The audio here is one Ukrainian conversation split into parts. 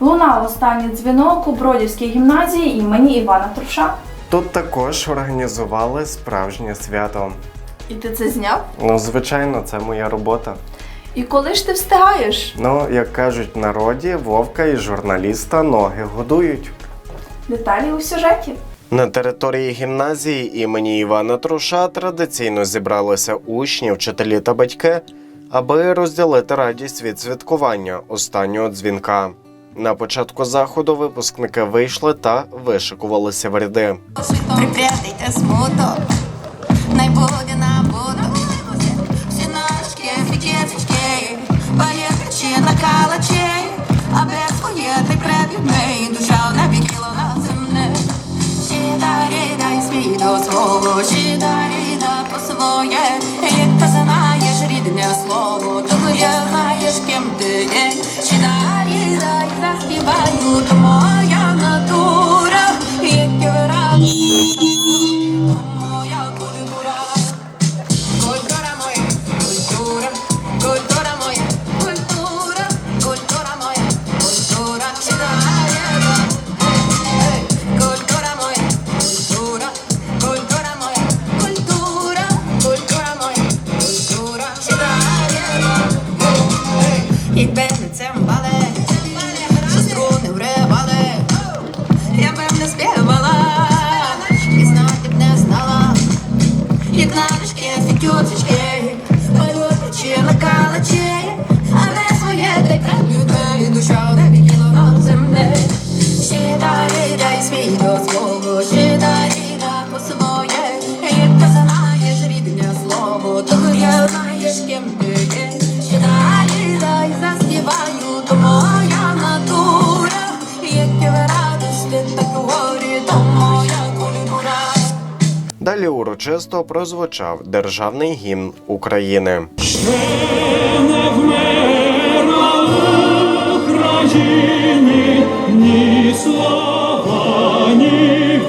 Лунав останній дзвінок у Бродівській гімназії імені Івана Труша. Тут також організували справжнє свято. І ти це зняв? Ну, звичайно, це моя робота. І коли ж ти встигаєш? Ну, як кажуть в народі, вовка і журналіста ноги годують. Деталі у сюжеті. На території гімназії імені Івана Труша традиційно зібралися учні, вчителі та батьки, аби розділити радість від святкування останнього дзвінка. На початку заходу випускники вийшли та вишикувалися в ряди. Припрятайте смуток, най буде набуток. Всі ножки, фікефічки, поїхачі на калачі, а без поєдних предвідний душа не підкіло на земне. Щидаріда і свій до свого, don't. Далі урочисто прозвучав державний гімн України. України ні слова, ні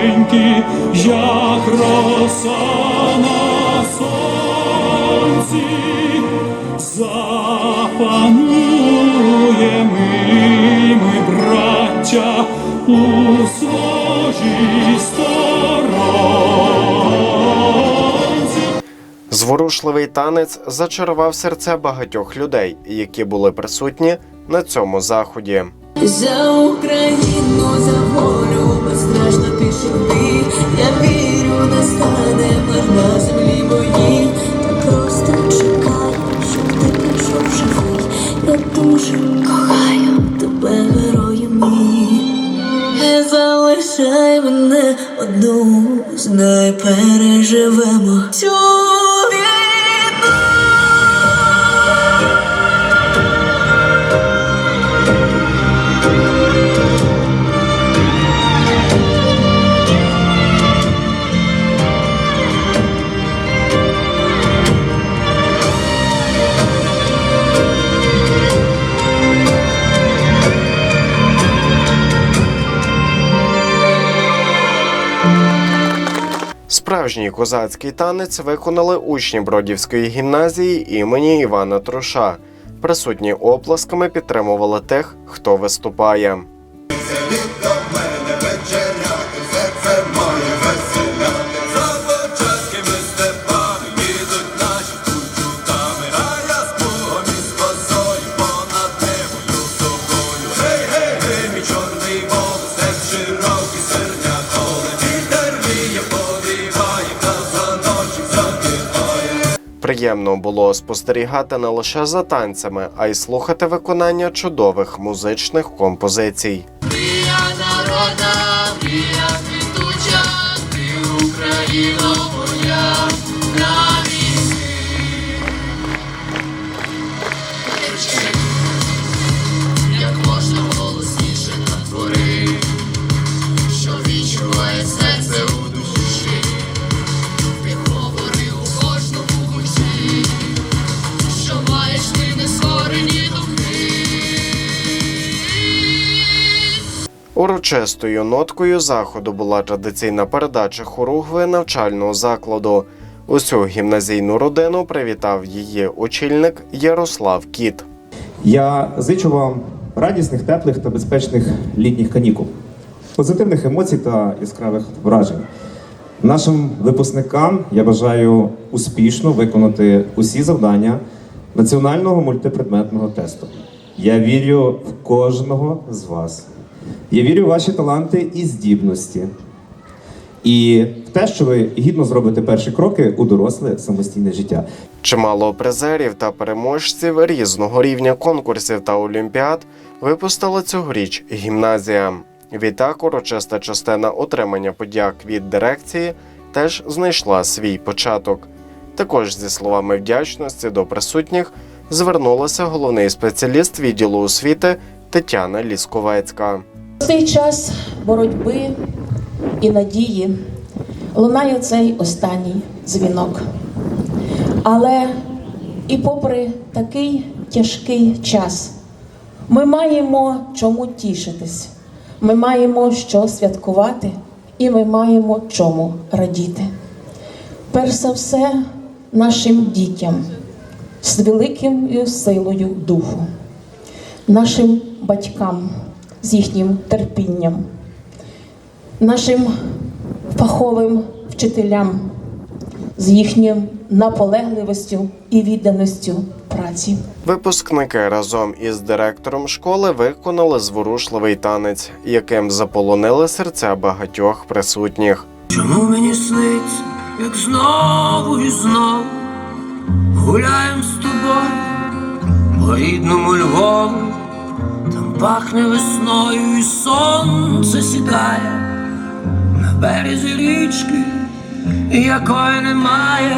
вороженьки, як роса на сонці, запануємо ми, браття, у своїй сторонці. Зворушливий танець зачарував серця багатьох людей, які були присутні на цьому заході. За Україну, за волю, безстрашна ти щоти. Я вірю, настане мир на землі моїй. Та просто чекаю, щоб ти прийшов живий. Я дуже кохаю тебе, герою мій. Не залишай мене одну, знай переживемо цю Справжній козацький танець виконали учні Бродівської гімназії імені Івана Труша. Присутні оплесками підтримували тих, хто виступає. Приємно було спостерігати не лише за танцями, а й слухати виконання чудових музичних композицій. Народа, ти Україно Урочистою ноткою заходу була традиційна передача хоругви навчального закладу. Усю гімназійну родину привітав її очільник Ярослав Кіт. Я зичу вам радісних, теплих та безпечних літніх канікул, позитивних емоцій та яскравих вражень. Нашим випускникам я бажаю успішно виконати усі завдання національного мультипредметного тесту. Я вірю в кожного з вас. Я вірю в ваші таланти і здібності. І те, що ви гідно зробите перші кроки у доросле самостійне життя. Чимало призерів та переможців різного рівня конкурсів та олімпіад випустила цьогоріч гімназія. Відтак, урочиста частина отримання подяк від дирекції теж знайшла свій початок. Також зі словами вдячності до присутніх звернулася головний спеціаліст відділу освіти Тетяна Лісковецька. Цей час боротьби і надії лунає цей останній дзвінок. Але і попри такий тяжкий час, ми маємо чому тішитись, ми маємо що святкувати, і ми маємо чому радіти. Перш за все, нашим дітям з великою силою духу, нашим батькам з їхнім терпінням, нашим фаховим вчителям з їхнім наполегливістю і відданістю праці. Випускники разом із директором школи виконали зворушливий танець, яким заполонили серця багатьох присутніх. Чому мені сниться, як знову і знову гуляєм з тобою по рідному Львову, пахне весною і сонце сідає на березі річки, якої немає.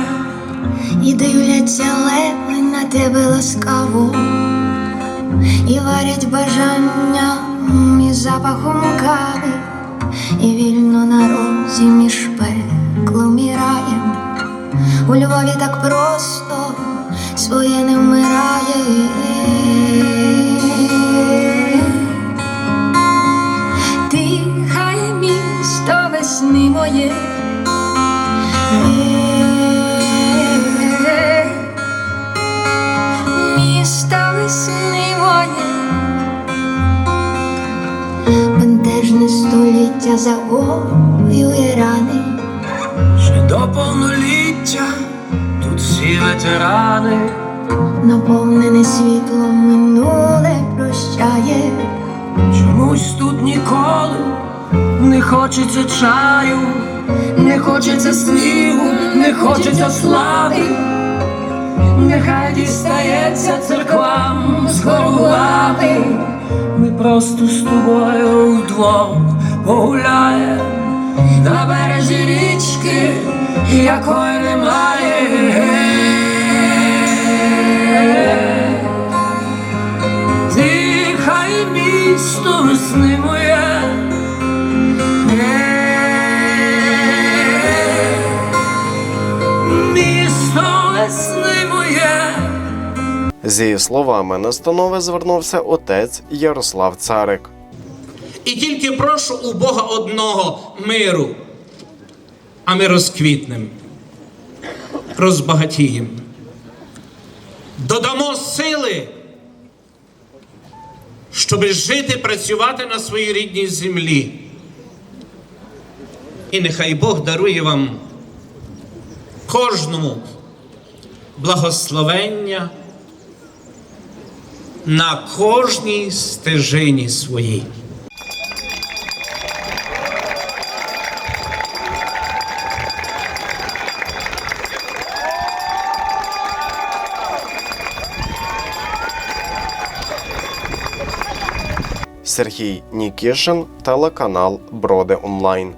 І дивляться леви на тебе ласкаво, і варять бажання із запахом кави, і вільно на розі між пеклом і раєм. У Львові так просто своє не вмирає. Моє. Місто весни моє, бентежне століття загоює рани, Ще до повноліття тут всі ветерани. наповнене світлом минуле прощає. Чомусь тут ніколи не хочеться чаю, не хочеться снігу, не хочеться слави. Нехай дістається церквам з. Ми просто з тобою вдвох погуляємо на березі річки, якої немає. Зі словами настанови звернувся отець Ярослав Царик. І тільки прошу у Бога одного миру, а ми розквітнем, розбагатіємо. Додамо сили, щоб жити, працювати на своїй рідній землі. І нехай Бог дарує вам кожному благословення на кожній стежині своїй. Сергій Нікішин, телеканал Броди Онлайн.